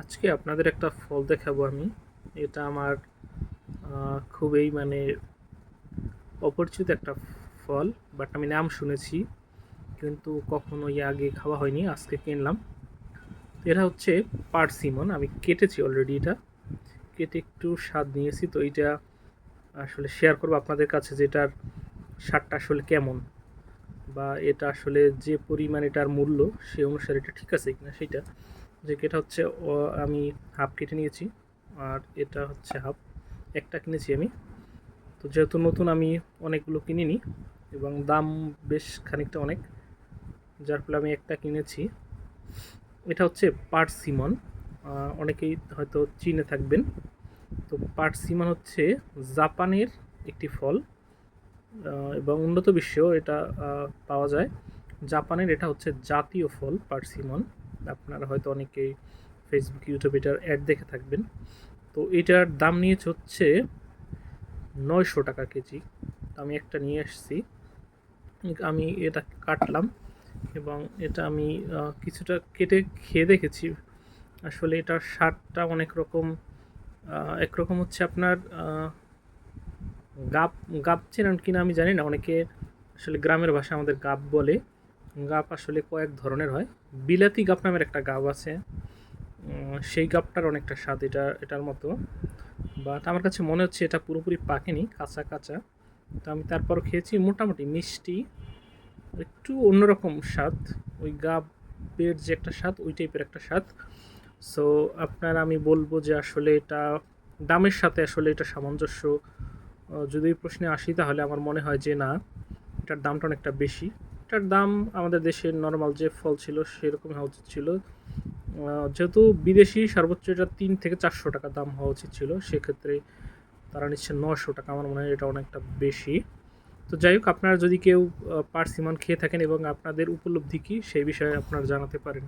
আজকে আপনাদের একটা ফল দেখাবো আমি। এটা আমার খুবই মানে অপরিচিত একটা ফল বাট আমি নাম শুনেছি, কিন্তু কখনো আগে খাওয়া হয়নি, আজকে কিনলাম। এটা হচ্ছে পার্সিমন, আমি কেটেছি অলরেডি এটা। কেটে একটু স্বাদ নিয়েছি, তো এটা আসলে শেয়ার করব আপনাদের কাছে যেটার স্বাদটা আসলে কেমন, বা এটা আসলে যে পরিমাণ এটার মূল্য, সে অনুসারে এটা ঠিক আছে কিনা সেটা। যে এটা হচ্ছে আমি হাফ কেটে নিয়েছি, আর এটা হচ্ছে হাফ। একটা কিনেছি আমি। তো যেহেতু নতুন, আমি অনেকগুলো কিনিনি এবং দাম বেশ খানিকটা অনেক। যার ফলে আমি একটা কিনেছি। এটা হচ্ছে পার্সিমন। অনেকেই হয়তো চিনে থাকবেন। তো পার্সিমন হচ্ছে জাপানের একটি ফল এবং উন্নত বিশ্বেও এটা পাওয়া যায়। জাপানের এটা হচ্ছে জাতীয় ফল পার্সিমন। আপনারা হয়তো অনেকেই ফেসবুক ইউটিউবে এটার অ্যাড দেখে থাকবেন। তো এটার দাম নিয়েছে হচ্ছে নয়শো টাকা কেজি। তো আমি একটা নিয়ে আসছি। আমি এটা কাটলাম এবং এটা আমি কিছুটা কেটে খেয়ে দেখেছি। আসলে এটার স্বাদটা অনেক রকম একরকম হচ্ছে আপনার গাপ গাপ চেনেন কিনা আমি জানি না। অনেকে আসলে গ্রামের ভাষা আমাদের গাপ বলে। গাপ আসলে কয়েক ধরনের হয়। বিলাতি গাপ নামের একটা গাপ আছে। সেই গাপটার অনেকটা স্বাদ এটা, এটার মতো। বাট আমার কাছে মনে হচ্ছে এটা পুরোপুরি পাকেনি, কাঁচা কাঁচা। তো আমি তারপর খেয়েছি মোটামুটি মিষ্টি, একটু অন্যরকম স্বাদ। ওই গাবের যে একটা স্বাদ, ওই টাইপের একটা স্বাদ। সো আপনার আমি বলব যে আসলে এটা দামের সাথে আসলে এটা সামঞ্জস্য। যদি প্রশ্নে আসি তাহলে আমার মনে হয় যে না, এটার দামটা অনেকটা বেশি। এটার দাম আমাদের দেশের নর্মাল যে ফল ছিল সেরকম হওয়া উচিত ছিল। যেহেতু বিদেশি সর্বোচ্চ এটা তিন থেকে চারশো টাকা দাম হওয়া উচিত ছিল, সেক্ষেত্রে তারা নিচ্ছে নশো টাকা। আমার মনে হয় এটা অনেকটা বেশি। তো যাই হোক, আপনারা যদি কেউ পার্সিমান খেয়ে থাকেন এবং আপনাদের উপলব্ধি কী, সেই বিষয়ে আপনারা জানাতে পারেন।